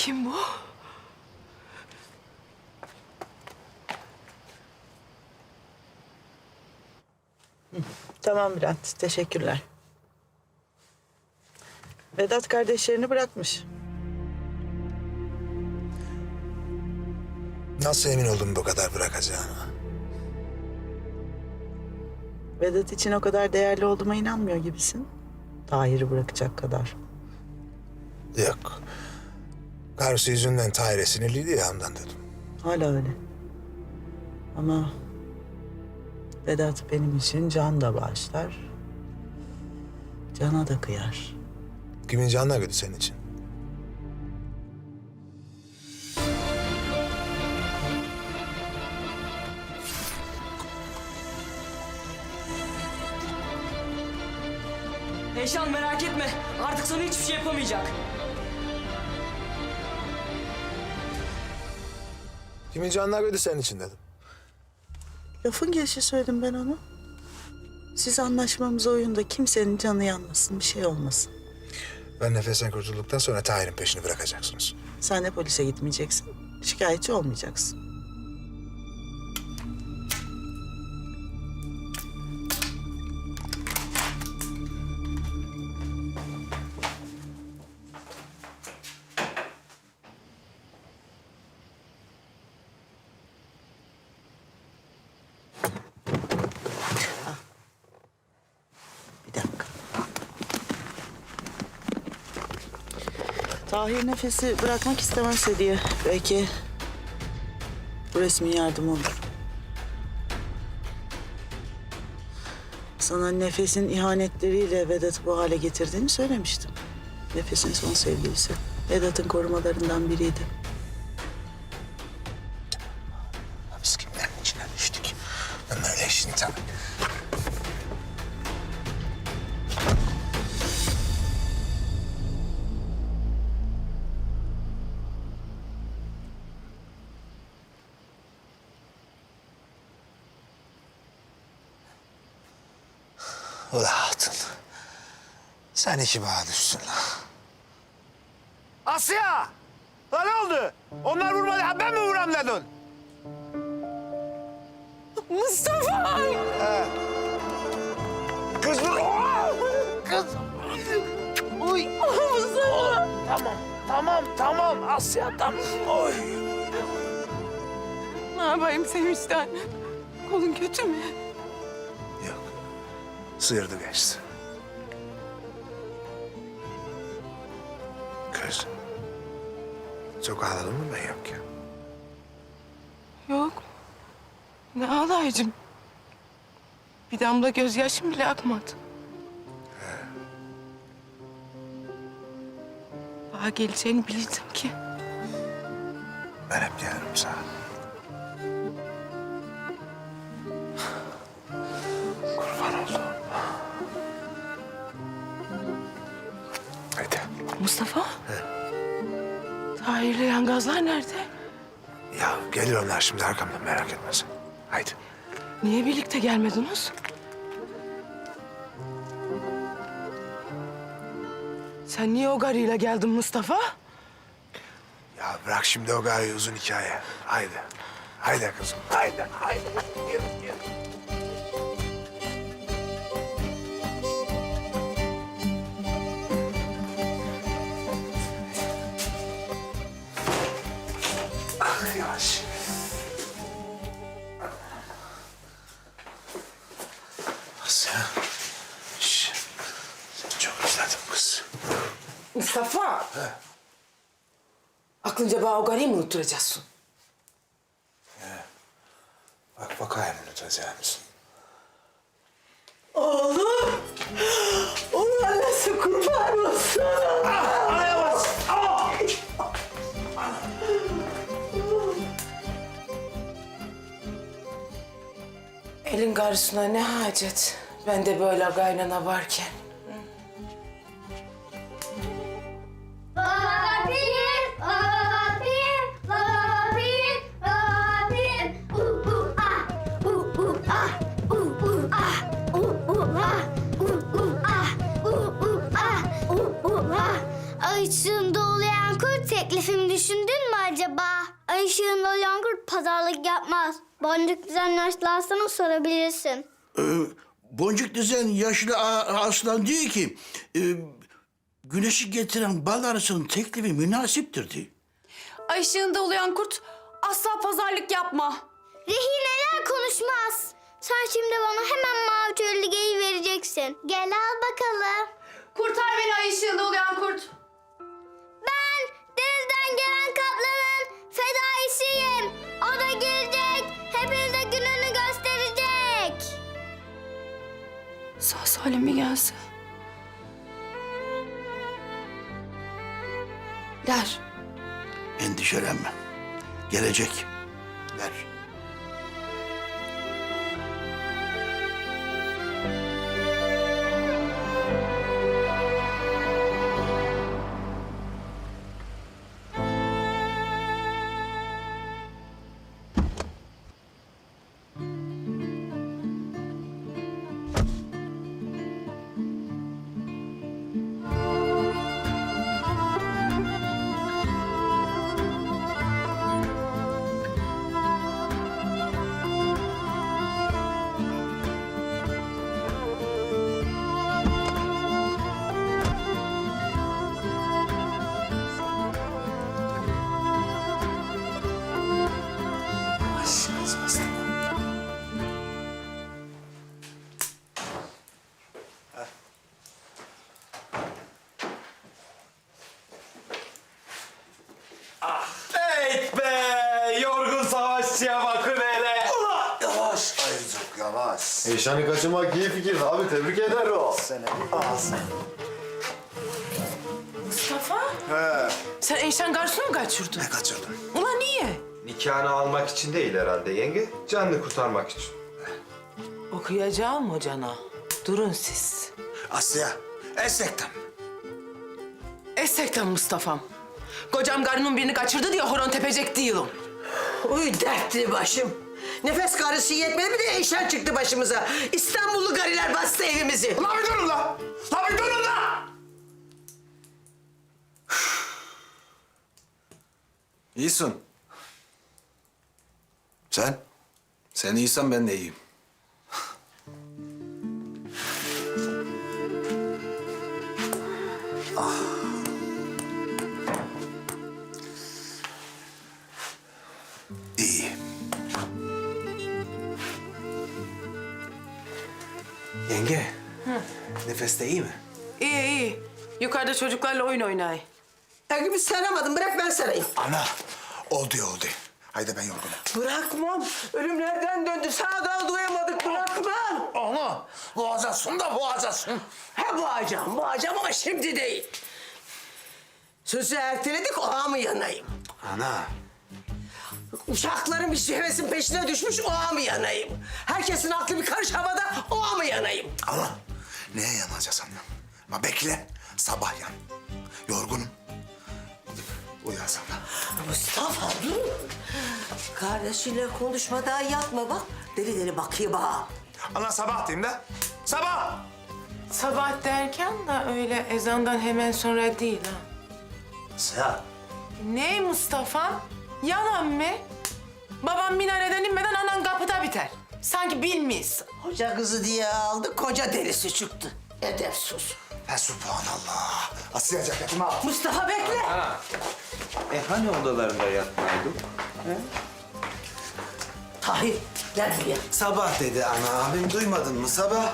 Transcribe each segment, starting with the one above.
Kim bu? Tamam Bülent, teşekkürler. Vedat kardeşlerini bırakmış. Nasıl emin oldun bu kadar bırakacağına? Vedat için o kadar değerli olduğuma inanmıyor gibisin. Tahir'i bırakacak kadar. Yok. Karısı yüzünden Tahir'e sinirliydi ya ondan dedim. Hala öyle. Ama Vedat benim için can da bağışlar. Cana da kıyar. Kimin canına gördü senin için? Eyşan merak etme. Artık sana hiçbir şey yapamayacak. Kimin canına gördü senin için dedim. Lafın gelişi söyledim ben onu. Siz anlaşmamıza uyun da kimsenin canı yanmasın, bir şey olmasın. Ben nefesten kurtulduktan sonra Tahir'in peşini bırakacaksınız. Sen de polise gitmeyeceksin. Şikayetçi olmayacaksın. Tahir nefesi bırakmak istemezse diye belki bu resmin yardımı olur. Sana nefesin ihanetleriyle Vedat'ı bu hale getirdiğini söylemiştim. Nefesin son sevgilisi. Vedat'ın korumalarından biriydi. Biz kimlerin içine düştük? Ben öyle işini. Sen iki bağa düşsün la. Asya! Lan ne oldu? Onlar vurmadı, ha ben mi vuram dedin? Mustafa! Kız vur... Aa! Kız! Uy! Mustafa! Tamam, tamam, tamam Asya, tamam. Oy! Ne yapayım Sevinç'ten? Kolun kötü mü? Yok. Sıyırdı geçti. Çok ağladın mı ben yok ya? Yok. Ne ağlayacağım? Bir damla gözyaşım bile akmadı. Bana geleceğini bilirdim nerede? Ya gelir onlar şimdi arkamdan merak etme sen. Haydi. Niye birlikte gelmediniz? Sen niye o garıyla geldin Mustafa? Ya bırak şimdi o gayet uzun hikaye. Haydi. Haydi kızım. Haydi. Haydi. Yürü, Mustafa. Aklınca bana o garıyı mı unutturacaksın? Bak bakayım unutacağımız. Oğlum! Onun annesi kurban olsun. Elin karısına ne hacet? Ben de böyle kaynana varken. Ağaçın dolayan kurt tek teklifimi düşündün mü acaba? Ay ışığında olan kurt pazarlık yapmaz. Boncuk düzen yaşlı sorabilirsin. Ee, boncuk düzen yaşlı aslan diyor ki... e, güneşi getiren bal arısının teklifi münasiptir diyor. Ay ışığında uluyan kurt asla pazarlık yapma. Rehineler konuşmaz. Sen şimdi bana hemen mavi tüylü vereceksin. Gel al bakalım. Kurtar beni ay ışığında uluyan kurt. Ben denizden gelen kaplanın fedaisiyim. O da gelecek. Hepinize gününü gösterecek. Sağ salim mi gelse? Der. Endişelenme. Gelecek. Der. Hey be! Yorgun savaşçıya bakın hele. Yavaş Ayıcık yavaş. Eşanı kaçırmak iyi fikir abi tebrik eder o. Sene ağzına. Mustafa, He. sen Eyşan garsonu mu kaçırdın? Ne kaçırdın? Ulan niye? Nikahını almak için değil herhalde yenge. Canını kurtarmak için. Okuyacağım hocana. Durun siz. Asya. Esekten. Essekten Mustafa'm. Kocam karının birini kaçırdı diye horon tepecek değilim. Uy dertli başım. Nefes karısı yetmedi bir de eşen çıktı başımıza. İstanbullu gariler bastı evimizi. Lan bir durun la! Lan bir durun la! İyisin. Sen? Sen iyisen ben de iyiyim. İyi. Yenge. Nefes de iyi mi? İyi iyi. Yukarıda çocuklarla oyun oynay. Ergümü saramadım bırak ben sarayım. Ana. Oldu oldu. Haydi ben yorgunum. Bırakmam. Ölümlerden döndü. Sağ dal duyamadık bırakmam. Ana. Boğazasın da boğazasın. Ha boğacağım boğacağım ama şimdi değil. Sözü erteledik oğa mı yanayım? Ana. Uşakların bir hevesin peşine düşmüş oğa mı yanayım? Herkesin aklı bir karış havada oğa mı yanayım? Ana. Neye yanacağız annem? Ma bekle. Sabah yan. Yorgunum. Uyansana. Mustafa dur. Kardeşiyle konuşmadan yapma bak. Deli deli bakıyor bana. Ana sabah diyeyim de. Sabah. Sabah derken de öyle ezandan hemen sonra değil ha. Sen. Ne Mustafa? Yalan mı? Babam minareden inmeden anan kapıda biter. Sanki bilmiyorsun. Hoca kızı diye aldı, koca delisi çıktı. Edepsiz. Fe Asya ceketimi al. Mustafa bekle. E hani odalarında yatmaydı? Tahir, gel buraya. Sabah dedi ana abim duymadın mı sabah?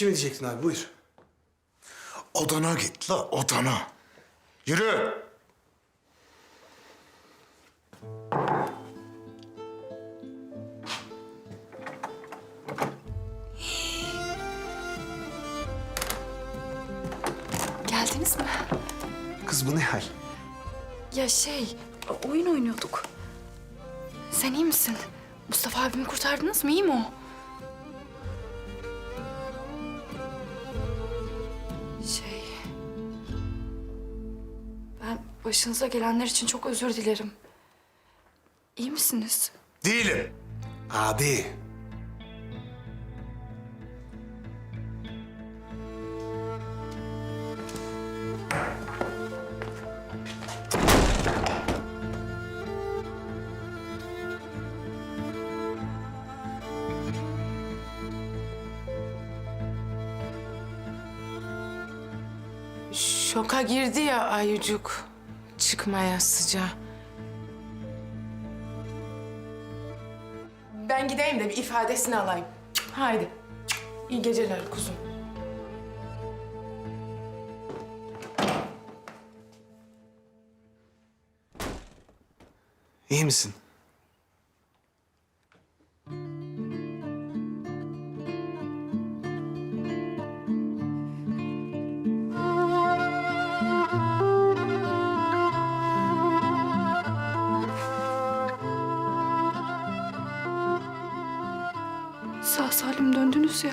Şey mi diyecektin abi buyur. Odana git la odana. Yürü. Geldiniz mi? Kız bu ne hal? Ya şey, oyun oynuyorduk. Sen iyi misin? Mustafa abimi kurtardınız mı? İyi mi o? Başınıza gelenler için çok özür dilerim. İyi misiniz? Değilim. Abi. Şoka girdi ya Ayucuk. Çıkmaya sıca. Ben gideyim de bir ifadesini alayım. Haydi. İyi geceler kuzum. iyi misin? Sağ salim döndünüz ya.